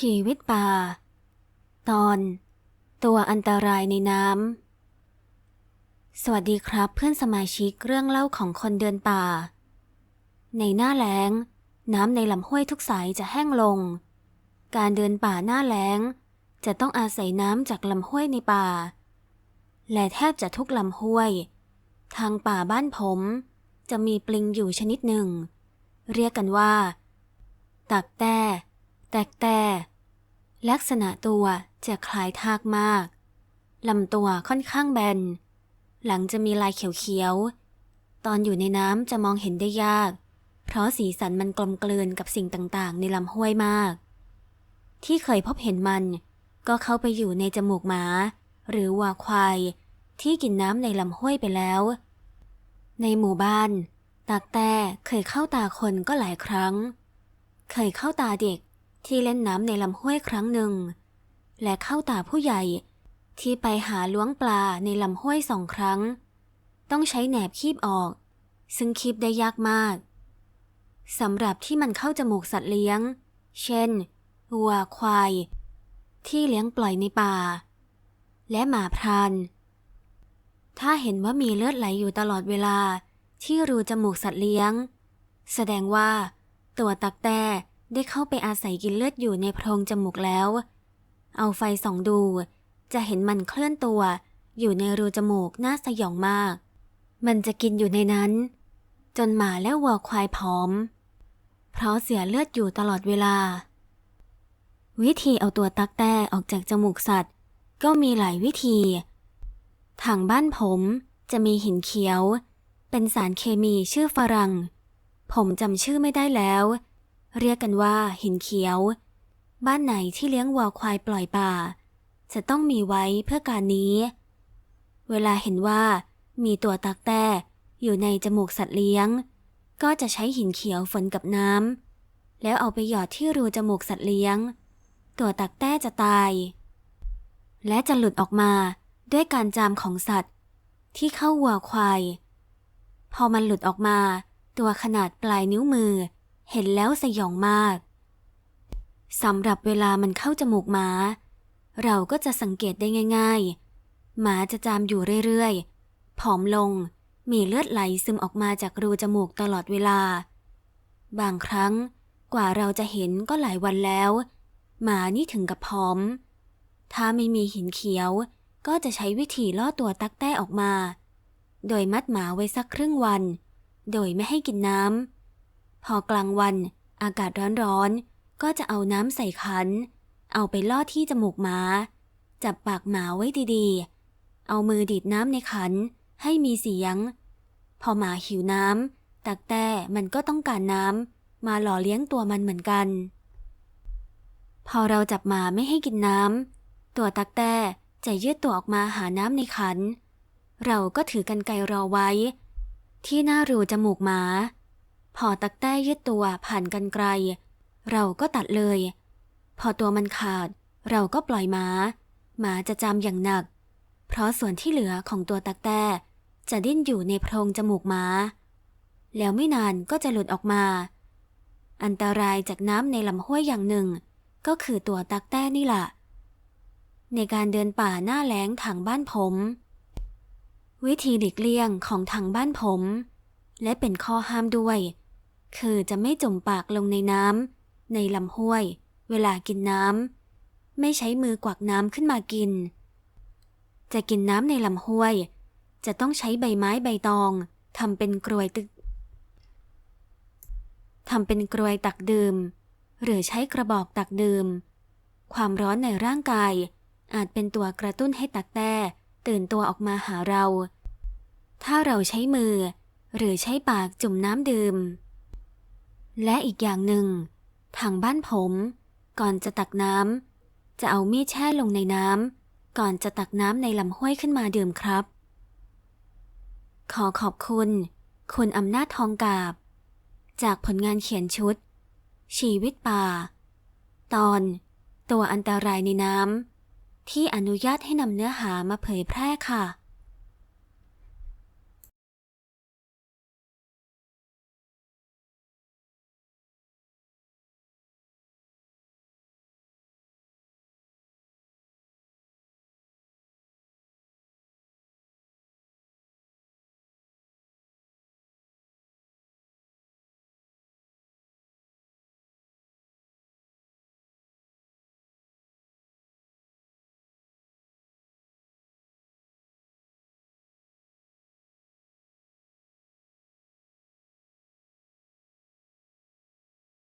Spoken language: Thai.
ชีวิตป่า ตอน ตัวอันตรายในน้ำ สวัสดีครับเพื่อนสมาชิกเรื่องเล่าของคนเดินป่า ในหน้าแล้ง น้ำในลำห้วยทุกสายจะแห้งลง การเดินป่าหน้าแล้ง จะต้องอาศัยน้ำจากลำห้วยในป่า และแทบจะทุกลำห้วย ทางป่าบ้านผม จะมีปลิงอยู่ชนิดหนึ่ง เรียกกันว่า ตักแต้แตกแต่ ลักษณะตัวจะคล้ายทากมากลำตัวค่อนข้างแบน หลังจะมีลายเขียวๆ ตอนอยู่ในน้ำจะมองเห็นได้ยาก เพราะสีสันมันกลมกลืนกับสิ่งต่างๆ ในลำห้วยมาก ที่เคยพบเห็นมันก็เข้าไปอยู่ในจมูกหมา หรือวัวควาย ที่กินน้ำในลำห้วยไปแล้ว ในหมู่บ้าน ตากแต่เคยเข้าตาคนก็หลายครั้ง เคยเข้าตาเด็ก ที่เล่นน้ำในลำห้วยครั้งหนึ่ง และเข้าตาผู้ใหญ่ที่ไปหาล้วงปลาในลำห้วยสองครั้ง ต้องใช้แหนบคีบออก ซึ่งคีบได้ยากมากสำหรับที่มันเข้าจมูกสัตว์เลี้ยง เช่นวัวควาย ที่เลี้ยงปล่อยในป่า และหมาพรานถ้าเห็นว่ามีเลือดไหลอยู่ตลอดเวลาที่รูจมูกสัตว์เลี้ยง แสดงว่า ตัวตักแต้ ได้เข้าไปอาศัยกินเลือดอยู่ในโพรงจมูกแล้ว เอาไฟส่องดู จะเห็นมันเคลื่อนตัว อยู่ในรูจมูกน่าสยองมาก มันจะกินอยู่ในนั้น จนหมาและวัวควายผอม เพราะเสียเลือดอยู่ตลอดเวลา วิธีเอาตัวตักแต้ออกจากจมูกสัตว์ ก็มีหลายวิธี ทางบ้านผมจะมีหินเขียว เป็นสารเคมีชื่อฝรั่งผมจำชื่อไม่ได้แล้ว เรียกกันว่าหินเขียว บ้านไหนที่เลี้ยงวัวควายปล่อยป่า จะต้องมีไว้เพื่อการนี้ เวลาเห็นว่ามีตัวตักแต้อยู่ในจมูกสัตว์เลี้ยง ก็จะใช้หินเขียวฝนกับน้ำแล้วเอาไปหยอดที่รูจมูกสัตว์เลี้ยง ตัวตักแต้จะตาย และจะหลุดออกมาด้วยการจามของสัตว์ ที่เข้าวัวควาย พอมันหลุดออกมา ตัวขนาดปลายนิ้วมือ เห็นแล้วสยองมากสำหรับเวลามันเข้าจมูกหมา เราก็จะสังเกตได้ง่าย ๆ หมาจะจามอยู่เรื่อยๆ ผอมลง มีเลือดไหลซึมออกมาจากรูจมูกตลอดเวลา บางครั้งกว่าเราจะเห็นก็หลายวันแล้ว หมานี่ถึงกับผอม ถ้าไม่มีหินเขียว ก็จะใช้วิธีล่อตัวตักแต้ออกมา โดยมัดหมาไว้สักครึ่งวัน โดยไม่ให้กินน้ำ พอกลางวันอากาศร้อนๆ ก็จะเอาน้ำใส่ขัน เอาไปล่อที่จมูกหมา จับปากหมาไว้ดีๆ เอามือดีดน้ำในขันให้มีเสียง พอหมาหิวน้ำตักแต้มันก็ต้องการน้ำมาหล่อเลี้ยงตัวมันเหมือนกัน พอเราจับหมาไม่ให้กินน้ำตัวตักแต้จะยืดตัวออกมาหาน้ำในขัน เราก็ถือกันไกรรอไว้ ที่หน้ารูจมูกหมา พอตักแต้ยืดตัวผ่านกันไกล เราก็ตัดเลย พอตัวมันขาด เราก็ปล่อยหมา หมาจะจำอย่างหนัก เพราะส่วนที่เหลือของตัวตักแต้จะดิ้นอยู่ในโพรงจมูกหมา แล้วไม่นานก็จะหลุดออกมา อันตรายจากน้ำในลำห้วยอย่างหนึ่ง ก็คือตัวตักแต้นี่แหละในการเดินป่าหน้าแล้งทางบ้านผม วิธีหลีกเลี่ยงของทางบ้านผม และเป็นข้อห้ามด้วย คือจะไม่จมปากลงในน้ำในลำห้วย เวลากินน้ำไม่ใช้มือกวักน้ำขึ้นมากิน จะกินน้ำในลำห้วย จะต้องใช้ใบไม้ใบตองทำเป็นกรวยตึกทำเป็นกรวยตักดื่ม หรือใช้กระบอกตักดื่ม ความร้อนในร่างกาย อาจเป็นตัวกระตุ้นให้ตักแต้ตื่นตัวออกมาหาเรา ถ้าเราใช้มือ หรือใช้ปากจุ่มน้ำดื่ม และอีกอย่างหนึ่ง ทางบ้านผม ก่อนจะตักน้ำจะเอามีดแช่ลงในน้ำก่อนจะตักน้ำในลำห้วยขึ้นมาดื่มครับ ขอขอบคุณ คุณอำนาจทองกาบ จากผลงานเขียนชุด ชีวิตป่า ตอน ตัวอันตรายในน้ำที่อนุญาตให้นำเนื้อหามาเผยแพร่ค่ะ